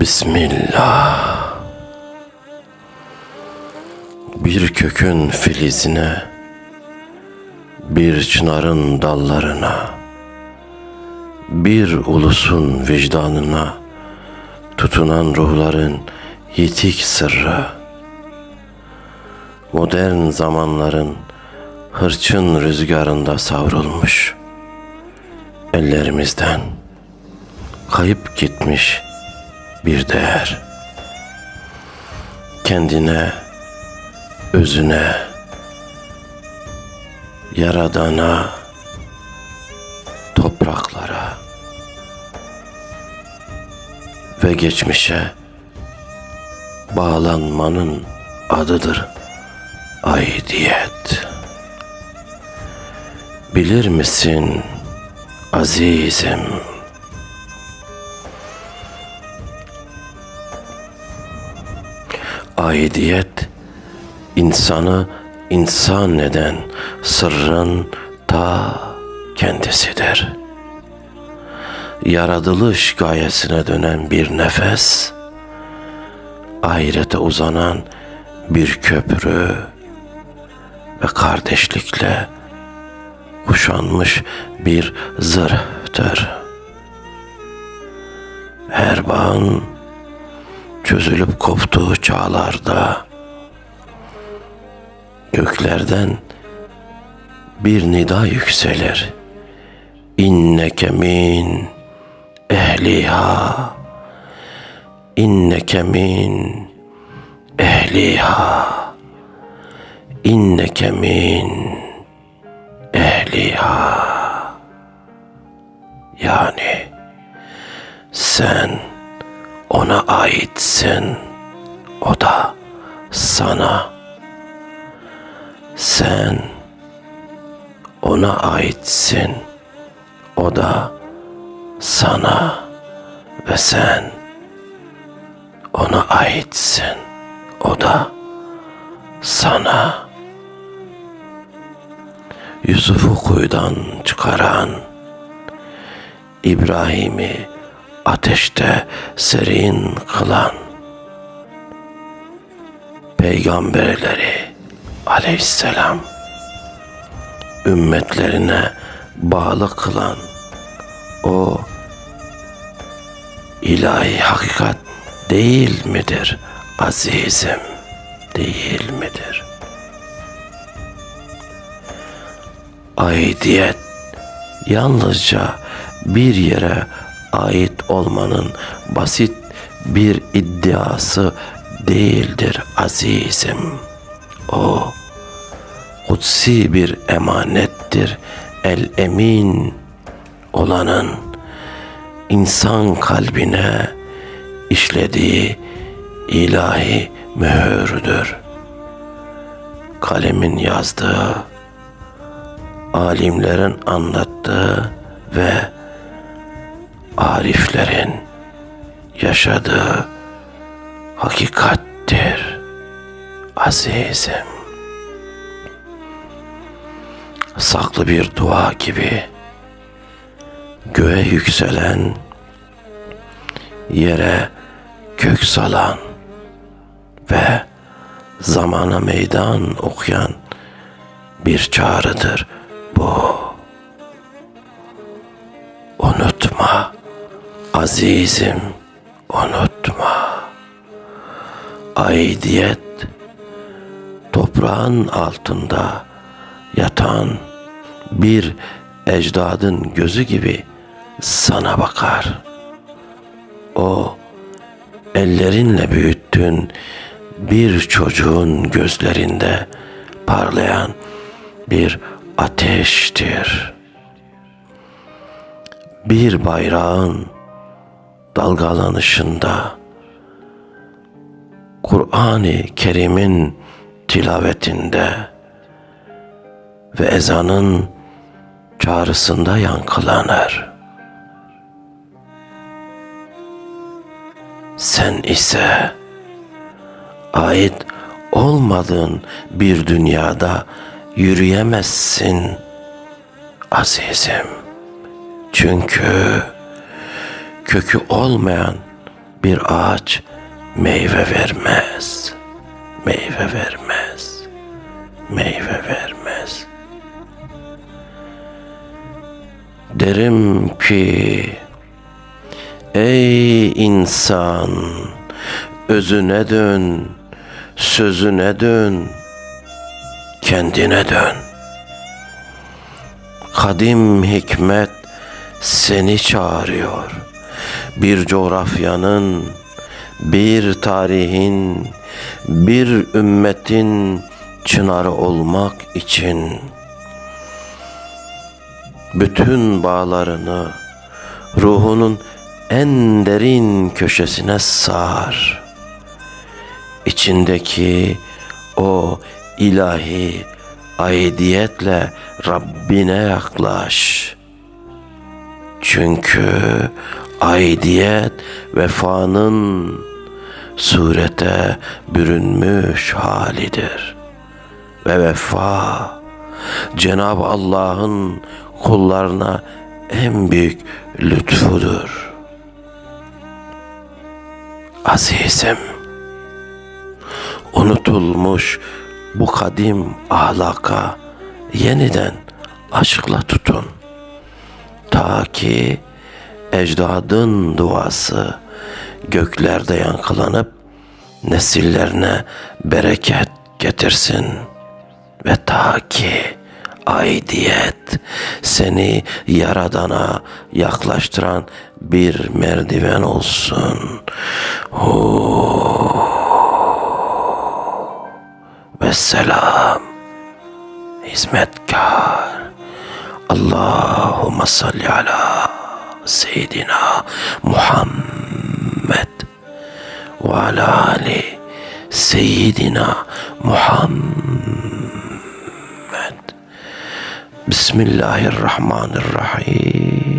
Bismillah. Bir kökün filizine, bir çınarın dallarına, bir ulusun vicdanına tutunan ruhların yitik sırrı, modern zamanların hırçın rüzgarında savrulmuş ellerimizden kayıp gitmiş bir değer. Kendine, özüne, yaradana, topraklara ve geçmişe bağlanmanın adıdır aidiyet. Bilir misin azizim? Aidiyet insanı insan eden sırrın ta kendisidir. Yaratılış gayesine dönen bir nefes, ahirete uzanan bir köprü ve kardeşlikle kuşanmış bir zırhtır. Her bağın çözülüp koptuğu çağlarda. Göklerden bir nida yükselir. İnneke min ehliha. İnneke min ehliha. İnneke min ehliha. Yani sen ona aitsin. O da sana. Sen ona aitsin. O da sana ve sen ona aitsin. O da sana. Yusuf'u kuyudan çıkaran İbrahim'i ateşte serin kılan peygamberleri aleyhisselam ümmetlerine bağlı kılan o ilahi hakikat değil midir azizim değil midir? Aidiyet yalnızca bir yere ait olmanın basit bir iddiası değildir azizim. O kutsi bir emanettir. El emin olanın insan kalbine işlediği ilahi mühürdür. Kalemin yazdığı, alimlerin anlattığı ve ariflerin yaşadığı hakikattir azizim. Saklı bir dua gibi göğe yükselen, yere kök salan ve zamana meydan okuyan bir çağrıdır bu. Unutma azizim unutma. Aidiyet toprağın altında yatan bir ecdadın gözü gibi sana bakar. O ellerinle büyüttüğün bir çocuğun gözlerinde parlayan bir ateştir. Bir bayrağın dalgalanışında Kur'an-ı Kerim'in tilavetinde ve ezanın çağrısında yankılanır. Sen ise ait olmadığın bir dünyada yürüyemezsin azizim. Çünkü kökü olmayan bir ağaç meyve vermez. Meyve vermez. Meyve vermez. Derim ki ey insan özüne dön, sözüne dön, kendine dön. Kadim hikmet seni çağırıyor. Bir coğrafyanın, bir tarihin, bir ümmetin çınarı olmak için bütün bağlarını ruhunun en derin köşesine sar. İçindeki o ilahi aidiyetle Rabbine yaklaş. Çünkü aidiyet vefanın surete bürünmüş halidir. Ve vefa Cenab-ı Allah'ın kullarına en büyük lütfudur. Azizim, unutulmuş bu kadim ahlaka yeniden aşkla tutun. Ta ki ecdadın duası göklerde yankılanıp nesillerine bereket getirsin. Ve ta ki aidiyet seni yaradana yaklaştıran bir merdiven olsun. Ve selam hizmetkar. Allahümme salli ala سيدنا محمد وعلى آل سيدنا محمد. بسم الله الرحمن الرحيم.